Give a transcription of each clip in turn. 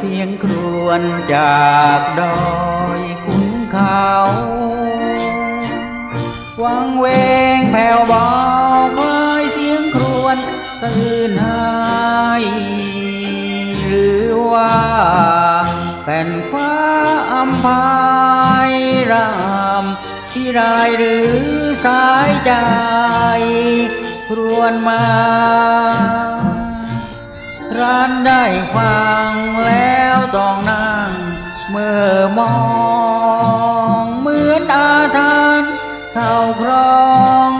เสียงครวญจากดอยขุนเขาวังเวงแผ่วเบาคล้ายเสียงครวญสะอื้นหายหรือว่าแผ่นฟ้าอัมพายรามที่รายหรือสายใจครวนมาร้านได้ฟังแล้ว อมอง เหมือนอาทานเข้าครอง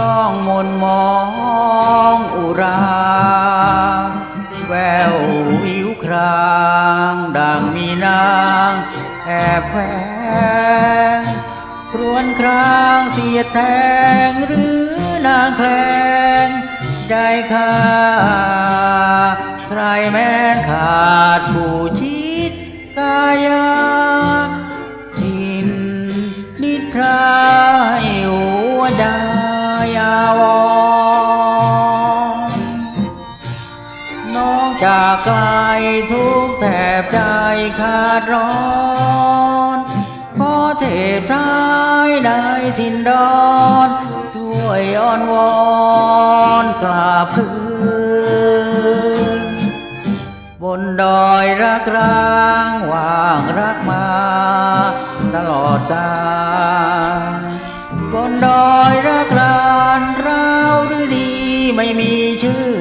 ต้องมนมองอุรา แวววิวครางดังมีนางแอบแฝงครวนครางเสียดแทงหรือนางแคลงได้ค่าใครแม้นขาดผู้ จากไกลทุกแทบใจขาดร้อนขอเทพทายได้สินดอนช่วยอ้อนวอนกราบคืน บนดอยรักร้างว่างรักมา ตลอดกาลบนดอยรักรานร้าวหรือดีไม่มีชื่อ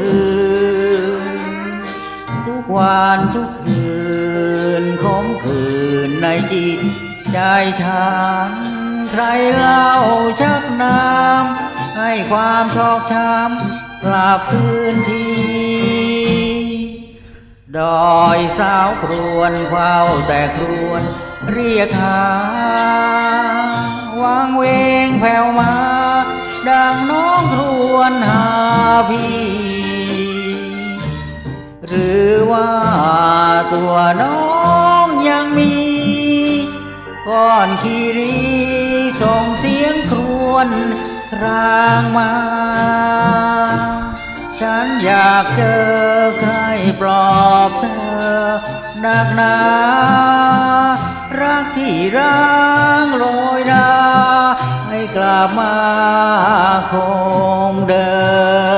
วันทุกคืนคมคืนในจิตใจฉัน ใครเล่าชักน้ำให้ความชอกช้ำกลับคืนทีดอยสาวครวนเฝ้าแต่ครวนเรียกหา น้องยังมีก้อนคีรีส่งเสียงครวญครางมา ฉันอยากเจอใครปลอบเธอนักหนารักที่ร้างโรยราให้กลับมาคงเดิม